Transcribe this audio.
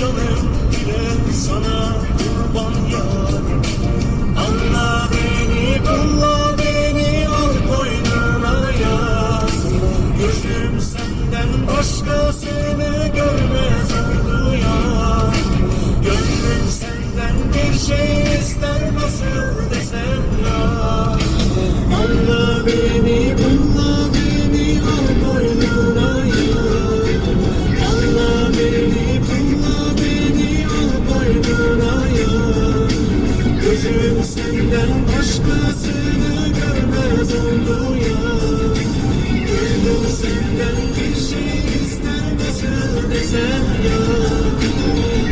canım bile sana kurban yarım Anla beni kolla beni al koynuna yaz Gözüm senden başkasını gör Senden başkasını görmez oldu ya.